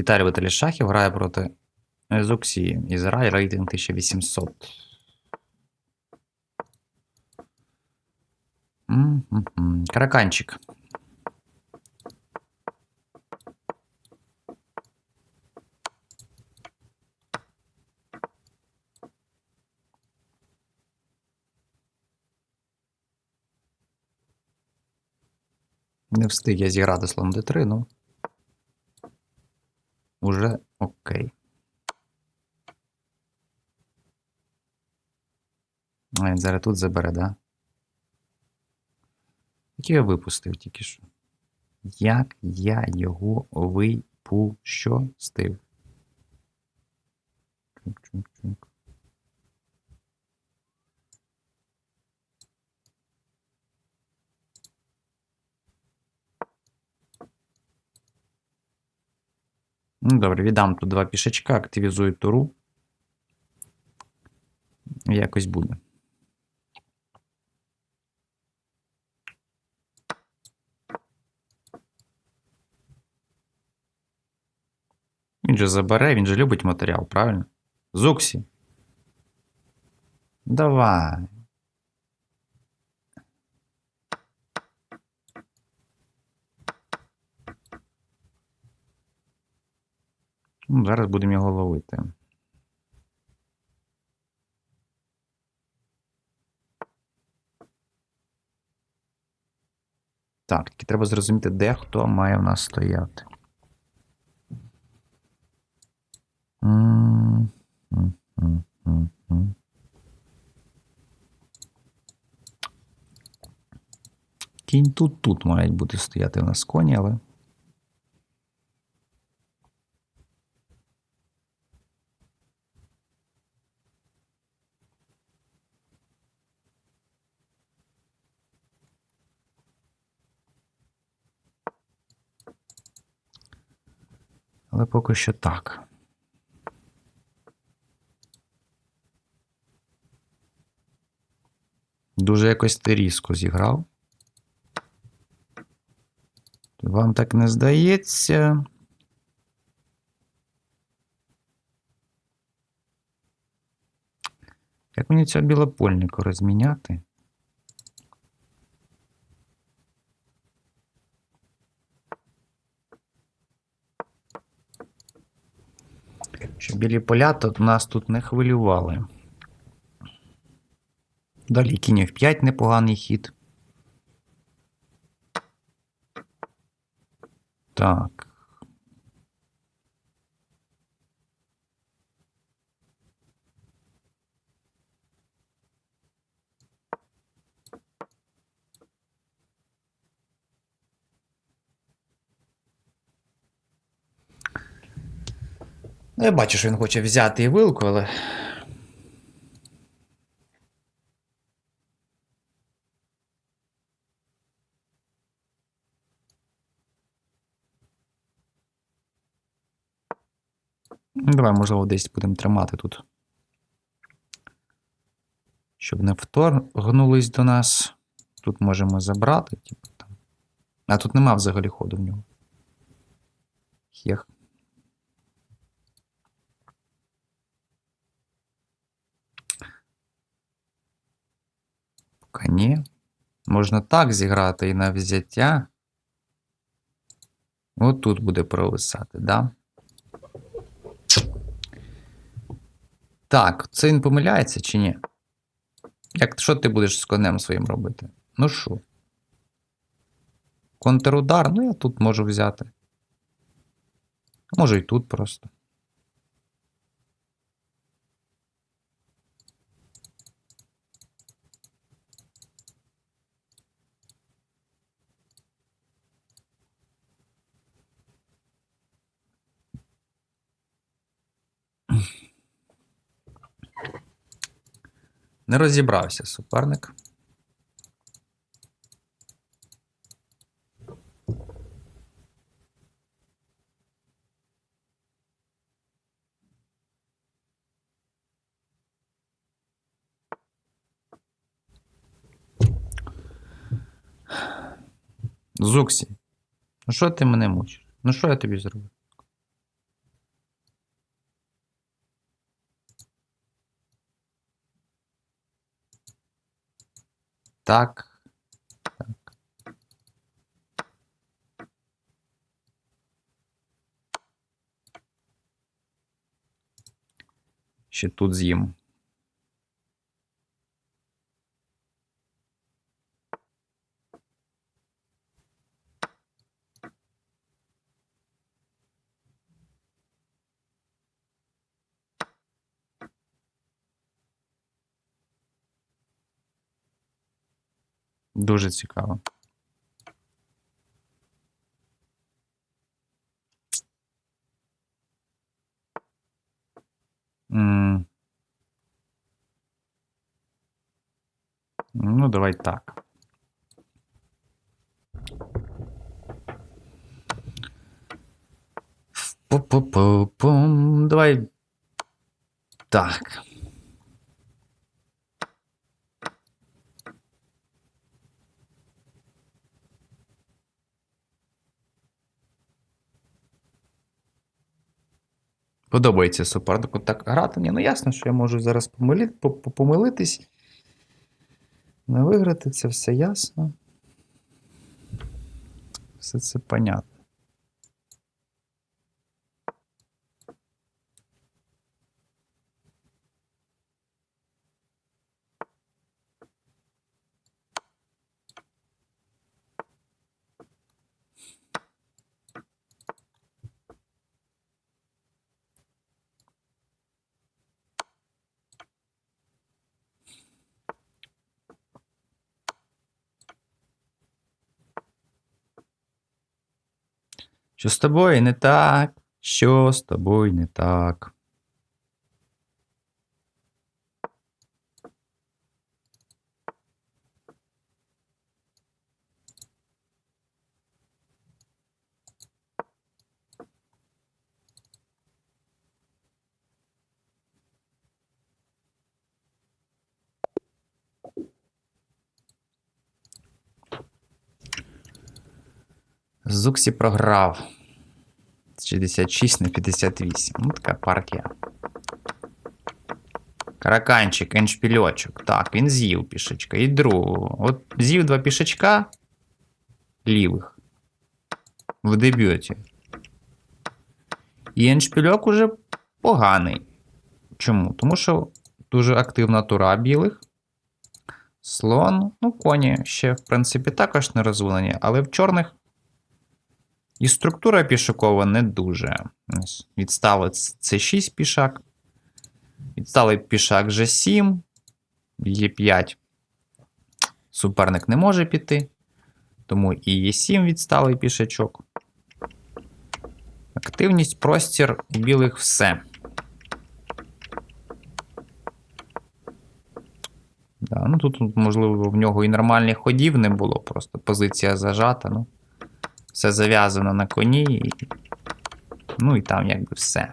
Віталій Віталій Шахів грає проти Зуксі. Ізраїль рейтинг 1800. М-м-м. Караканчик. Не встиг я зіграти слон d3, ну. Уже окей. А він зараз тут забере, да? Який я випустив тільки що? Як я його випущостив? Чук-чук-чук. Добре, віддам тут два пішечка, активізую туру. Якось буде. Він же забере, він же любить матеріал, правильно? Зуксі. Давай. Ну, зараз будемо його ловити. Так, тільки треба зрозуміти, де хто має в нас стояти. Кінь тут тут мають бути стояти у нас коні, але. Але поки що так. Дуже якось ти різко зіграв. Вам так не здається? Як мені цього білопольника розміняти? Щоб білі поля то нас тут не хвилювали. Далі кінь в 5 непоганий хід. Так. Ну, я бачу, що він хоче взяти і вилку, але. Ну, Давай, можливо, десь будемо тримати тут. Щоб не вторгнулись до нас. Тут можемо забрати, типу там. А тут нема взагалі ходу в нього. Хех. Поки ні. Можна так зіграти і на взяття. От тут буде провисати, да? Так, це він помиляється чи ні? Як, що ти будеш з конем своїм робити? Ну що? Контрудар, ну я тут можу взяти. Можу і тут просто. Не розібрався суперник. Зуксі. Ну що ти мене мучиш? Ну що я тобі зробив? Так. Так. Ще тут з'їм. Дуже цікаво. М. Ну, давай так. Пу-пу-пу-пум. Давай. Так. Подобається супернику так грати. Ні, ну ясно, що я можу зараз помилитись. Не виграти, це все ясно. Все це понятно. Що з тобою не так? Що з тобою не так? Зуксі програв. 66 на 58. Ну, така партія. Караканчик, еншпільочок. Так, він з'їв пішечка. І другого. От з'їв два пішечка лівих. В дебюті. І еншпільок уже поганий. Чому? Тому що дуже активна тура білих. Слон, ну, коні ще, в принципі, також не розвинені, але в чорних і структура пішокова не дуже. Ось Відстали С6 пішак. Відсталий пішак G7. Е5. Суперник не може піти. Тому і Е7 відсталий пішачок. Активність, простір у білих все. Да, ну Тут, можливо, в нього і нормальних ходів не було, просто позиція зажата. Ну. Все зав'язано на коні. Ну і там якби все.